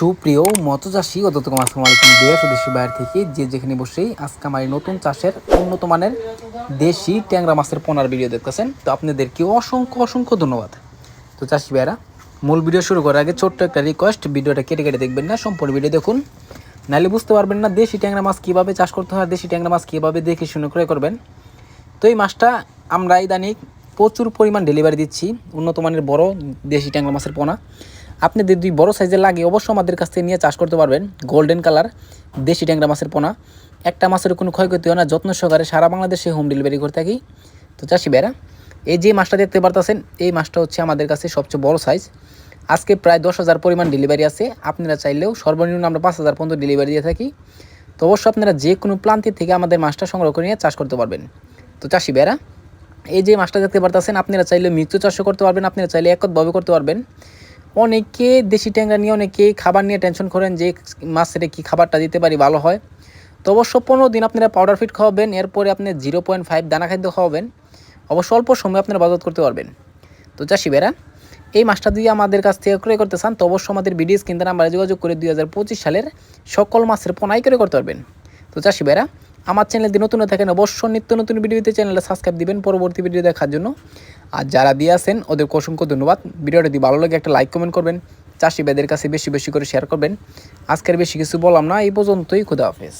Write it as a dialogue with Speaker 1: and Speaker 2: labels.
Speaker 1: সুপ্রিয় মতচাষী ও দত্তকম আসসালামু আলাইকুম দেশ ও দেশের বাইরে থেকে যে যেখানে বসেই আজকে আমার নতুন চাষের উন্নত মানের দেশি ট্যাংরা মাছের পোনার ভিডিও দেখতেছেন, তো আপনাদেরকে অসংখ্য অসংখ্য ধন্যবাদ। তো চাষি ভাইরা মূল ভিডিও শুরু করার আগে ছোট্ট একটা রিকোয়েস্ট ভিডিওটা কেটে কেটে দেখবেন না, সম্পূর্ণ ভিডিও দেখুন। নাহলে বুঝতে পারবেন না দেশি ট্যাংরা মাছ কীভাবে চাষ করতে হয়, দেশি ট্যাংরা মাছ কীভাবে দেখে শুনে ক্রয় করবেন। তো এই মাছটা আমরা ইদানিক প্রচুর পরিমাণ ডেলিভারি দিচ্ছি, উন্নত মানের বড় দেশি ট্যাংরা মাছের পোনা। আপনাদের দুই বড় সাইজের লাগে অবশ্যই আমাদের কাছ থেকে নিয়ে চাষ করতে পারবেন। গোল্ডেন কালার দেশি ট্যাংরা মাছের পোনা। একটা মাছের কোনো ক্ষয়ক্ষতি হয় না, যত্ন সহকারে সারা বাংলাদেশে হোম ডেলিভারি করে থাকি। তো চাষি বেড়া এই যে মাছটা দেখতে পারতেছেন, এই মাছটা হচ্ছে আমাদের কাছে সবচেয়ে বড় সাইজ আজকে প্রায় দশ হাজার পরিমাণ ডেলিভারি আছে। আপনারা চাইলেও সর্বনিম্ন আমরা পাঁচ হাজার পর্যন্ত ডেলিভারি দিয়ে থাকি। তো অবশ্যই আপনারা যে কোনো প্রান্তের থেকে আমাদের মাছটা সংগ্রহ করে নিয়ে চাষ করতে পারবেন। তো চাষি বেড়া এই যে মাছটা দেখতে পারতেছেন, আপনারা চাইলে মৃত্যু চাষও করতে পারবেন, আপনারা চাইলে একতভাবে করতে পারবেন। অনেকে দেশি ট্যাংরা নিয়ে অনেকে খাবার নিয়ে টেনশন করেন যে মাছের কি খাবারটা দিতে পারি, ভালো হয়। তো অবশ্য পনেরো দিন আপনারা পাউডার ফিট খাওয়াবেন, এরপরে আপনি জিরো পয়েন্ট ফাইভ দানা খাদ্য খাওয়াবেন। অবশ্য অল্প সময় আপনারা বাজত করতে পারবেন। তো চাষি বেড়া এই মাছটা দিয়ে আমাদের কাছ থেকে ক্রয় করতে চান, তো অবশ্যই আমাদের বিডিএস কিনতে নাম্বারে যোগাযোগ করে দুই হাজার পঁচিশ সালের সকল মাছের পোনাই করে করতে পারবেন। তো চাষি বেড়া আমার চ্যানেল দিয়ে নতুন থাকেন, অবশ্যই নিত্য নতুন ভিডিওতে চ্যানেলে সাবস্ক্রাইব দিবেন পরবর্তী ভিডিও দেখার জন্য। আর যারা দিয়ে আসেন ওদের অসংখ্য ধন্যবাদ। ভিডিওটা যদি ভালো লাগে, একটা লাইক কমেন্ট করবেন। চাষিবাদের কাছে বেশি বেশি করে শেয়ার করবেন। আজকের বেশি কিছু বললাম না, এই পর্যন্তই। খুদা হাফেজ।